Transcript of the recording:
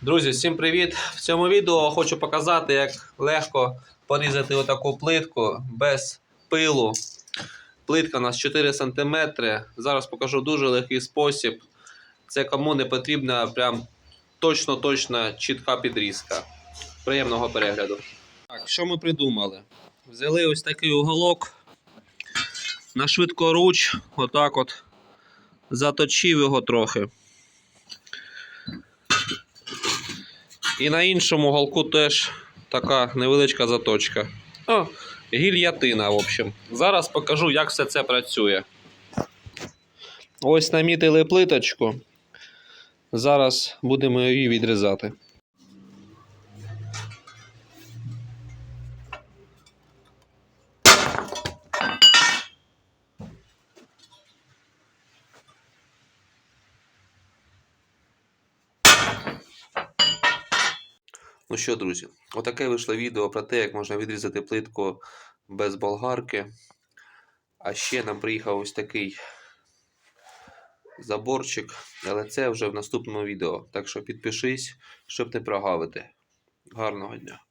Друзі, всім привіт! В цьому відео хочу показати, як легко порізати отаку плитку без пилу. Плитка у нас 4 см. Зараз покажу дуже легкий спосіб. Це кому не потрібна прям точно-точно чітка підрізка. Приємного перегляду. Так, що ми придумали? Взяли ось такий уголок. На швидкоруч, отак от заточив його трохи. І на іншому голку теж така невеличка заточка. О, гільятина, в общем. Зараз покажу, як все це працює. Ось намітили плиточку. Зараз будемо її відрізати. Ну що, друзі, отаке вийшло відео про те, як можна відрізати плитку без болгарки. А ще нам приїхав ось такий заборчик, але це вже в наступному відео. Так що підпишись, щоб не прогавити. Гарного дня!